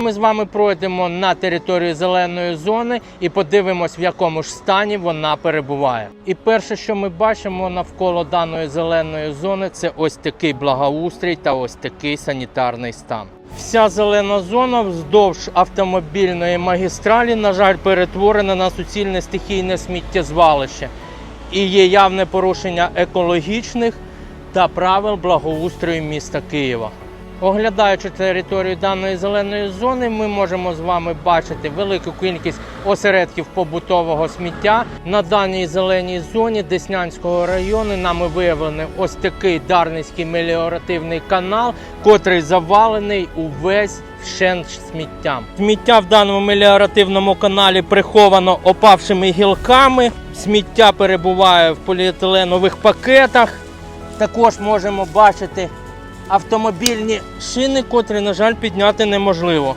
Ми з вами пройдемо на територію зеленої зони і подивимось, в якому ж стані вона перебуває. І перше, що ми бачимо навколо даної зеленої зони, це ось такий благоустрій та ось такий санітарний стан. Вся зелена зона вздовж автомобільної магістралі, на жаль, перетворена на суцільне стихійне сміттєзвалище і є явне порушення екологічних та правил благоустрою міста Києва. Оглядаючи територію даної зеленої зони, ми можемо з вами бачити велику кількість осередків побутового сміття. На даній зеленій зоні Деснянського району нами виявлений ось такий Дарницький меліоративний канал, котрий завалений увесь вщент сміттям. Сміття в даному меліоративному каналі приховано опавшими гілками. Сміття перебуває в поліетиленових пакетах. Також можемо бачити автомобільні шини, котрі, на жаль, підняти неможливо.